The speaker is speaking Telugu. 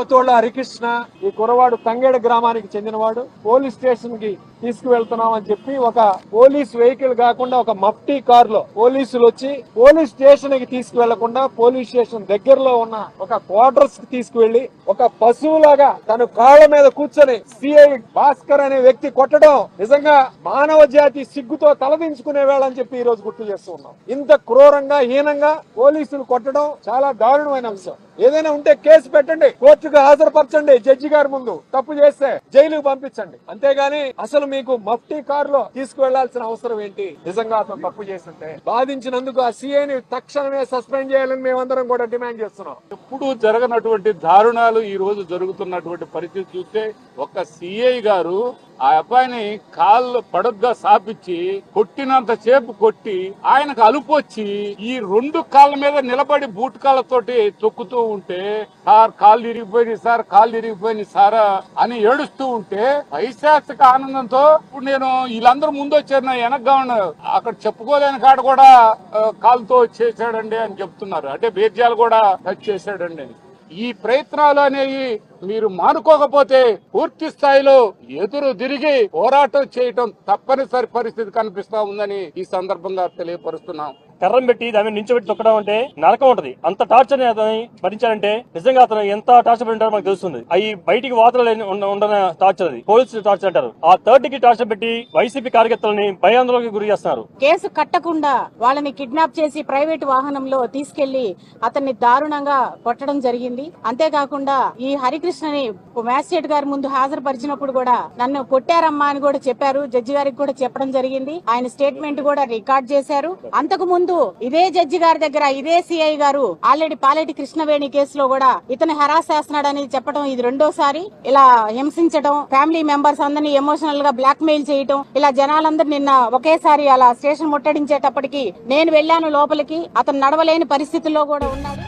కొత్తోళ్ళ హరికృష్ణ ఈ కురవాడు తంగేడ గ్రామానికి చెందినవాడు. పోలీస్ స్టేషన్కి తీసుకువెళ్తున్నాం అని చెప్పి ఒక పోలీస్ వెహికల్ కాకుండా ఒక మఫ్టీ కార్లో పోలీసులు వచ్చి పోలీస్ స్టేషన్కి తీసుకువెళ్ళకుండా పోలీస్ స్టేషన్ దగ్గరలో ఉన్న ఒక క్వార్టర్స్కి తీసుకువెళ్ళి ఒక పశువులాగా తను కాళ్ళ మీద కూర్చొని సిఐ భాస్కర్ అనే వ్యక్తి కొట్టడం నిజంగా మానవ జాతి సిగ్గుతో తలదించుకునే వేళని చెప్పి ఈ రోజు గుర్తు చేస్తూ ఉన్నాం. ఇంత క్రూరంగా హీనంగా పోలీసులు కొట్టడం చాలా దారుణమైన అంశం. ఏదైనా ఉంటే కేసు పెట్టండి కోర్టుకు హాజరుపరచండి జడ్జి గారి ముందు తప్పు చేస్తే జైలుకు పంపించండి. అంతేగాని అసలు మీకు మఫ్టీ కార్లో తీసుకువెళ్ళాల్సిన అవసరం ఏంటి? నిజంగా అతను తప్పు చేసింటే బాధించినందుకు ఆ సీఐని తక్షణమే సస్పెండ్ చేయాలని మేమందరం కూడా డిమాండ్ చేస్తున్నాం. ఎప్పుడు జరగనటువంటి దారుణాలు ఈ రోజు జరుగుతున్నటువంటి పరిస్థితి చూస్తే ఒక సిఐ గారు ఆ అబ్బాయిని కాళ్ళు పడగ్గా సాపిచ్చి కొట్టినంత సేపు కొట్టి ఆయనకు అలుపు వచ్చి ఈ రెండు కాళ్ళ మీద నిలబడి బూట్ కాళ్ళతోటి తొక్కుతూ ఉంటే సార్ కాళ్ళు ఇరిగిపోయింది సార్ కాళ్ళు ఇరిగిపోయింది సారా అని ఏడుస్తూ ఉంటే పైశాచిక ఆనందంతో ఇప్పుడు నేను వీళ్ళందరూ ముందు వచ్చారు నా వెనక్గా ఉన్నారు అక్కడ చెప్పుకోలేని కాడ కూడా కాలుతో చేశాడండి అని చెప్తున్నారు. అంటే బీర్జాలు కూడా టచ్ చేశాడండి ఈ ప్రయత్నాలు అనేవి మీరు మానుకోకపోతే పూర్తి స్థాయిలో ఎదురు తిరిగి పోరాటం చేయటం తప్పనిసరి పరిస్థితి కనిపిస్తా ఉందని ఈ సందర్భంగా తెలియపరుస్తున్నాం. కర్రం పెట్టి దాని మీద నించోబెట్టి తొక్కడం అంటే నరకం ఉంటది. అంత టార్చర్ అతని భరించాలంటే నిజంగా అతను ఎంత టార్చర్ పడి ఉంటారో మనకు తెలుస్తుంది. అవి బయటికి వాతలు లేని- ఉండన టార్చర్ అది. పోలీసు టార్చర్ అంటారు. ఆ థర్డ్కి టార్చర్ పెట్టి వైసీపీ కార్యకర్తలని భయాందోళనకి గురి చేస్తున్నారు. కేసు కట్టకుండా వాళ్ళని కిడ్నాప్ చేసి ప్రైవేట్ వాహనంలో తీసుకెళ్ళి అతన్ని దారుణంగా కొట్టడం జరిగింది. అంతేకాకుండా ఈ హరికృష్ణని మ్యాజిస్ట్రేట్ గారి ముందు హాజరుపరిచినప్పుడు కూడా నన్ను కొట్టారమ్మా అని కూడా చెప్పారు. జడ్జి గారికి కూడా చెప్పడం జరిగింది. ఆయన స్టేట్మెంట్ కూడా రికార్డ్ చేశారు. అంతకు ముందు ముందు ఇదే జడ్జి గారి దగ్గర ఇదే సిఐ గారు ఆల్రెడీ పాలేటి కృష్ణవేణి కేసులో కూడా ఇతను హెరాస్ చేస్తున్నాడని చెప్పడం ఇది రెండోసారి. ఇలా హింసించడం ఫ్యామిలీ మెంబర్స్ అందరినీ ఎమోషనల్గా బ్లాక్ మెయిల్ చేయటం ఇలా జనాలందరూ నిన్న ఒకేసారి అలా స్టేషన్ ముట్టడించేటప్పటికి నేను వెళ్ళాను లోపలికి అతను నడవలేని పరిస్థితుల్లో కూడా ఉన్నాడు.